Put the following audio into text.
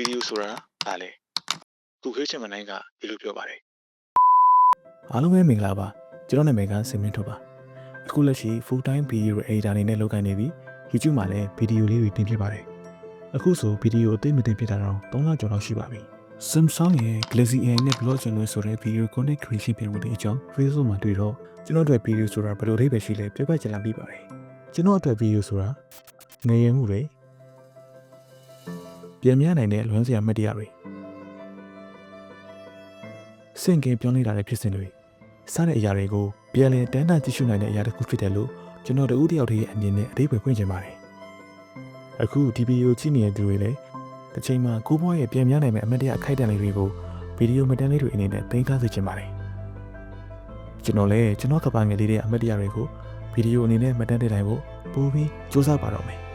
ဗီဒီယိုဆိုတာဒါလေခုခေတ်ချင်းမနိုင်ကဒီလိုပြောပါတယ်အားလုံးပဲမင်္ဂလာပါကျွန်တော်နာမည်ကစင်မင်းထွတ်ပါအခုလက်ရှိ full time video editor အနေနဲ့လုပ်ကိုင်နေပြီး YouTube မှာလည်းဗီဒီယိုလေးတွေတင်ဖြစ်ပါတယ်အခုဆိုဗီဒီယိုအသိမသိဖြစ်တာတော့3လကျော်လောက်ရှိပါပြီ Samsung ရဲ့ Galaxy AI နဲ့ Blog Channel ဆိုတဲ့ video content creation ပြင်မှုတွေအကြောင်း Facebook မှာတွေ့တော့ကျွန်တော်အတွက် video ဆိုတာဘယ်လိုအဓိပ္ပာယ်ရှိလဲပြပြချင်လာပြီးပါတယ်ကျွန်တော်အတွက် video ဆိုတာငရေမှုတွေ ပြန်မြနိုင်တဲ့လွမ်းစရာမတ်တရားတွေစင်ကင်ပြောင်းနေတာလည်းဖြစ်စဉ်တွေစတဲ့အရာတွေကိုပြန်လည်တန်းတန်းကြည့်ရှုနိုင်တဲ့အရာတစ်ခုဖြစ်တယ်လို့ကျွန်တော်တို့တယောက်တည်းရဲ့အမြင်နဲ့အသေးပဲဖွင့်ချင်ပါတယ်။အခုဒီဗီဒီယိုကြည့်နေတဲ့သူတွေလည်းတစ်ချိန်မှာကိုဘွားရဲ့ပြန်များနိုင်မယ့်အမတ်တရအခိုက်အတန့်လေးတွေကိုဗီဒီယိုမှတ်တမ်းလေးတွေအနေနဲ့သိမ်းထားစေချင်ပါတယ်။ကျွန်တော်လည်းကျွန်တော်ကပ္ပငယ်လေးတွေအမတ်တရတွေကိုဗီဒီယိုအနေနဲ့မှတ်တမ်းတင်နိုင်ဖို့ပို့ပြီးစူးစမ်းပါတော့မယ်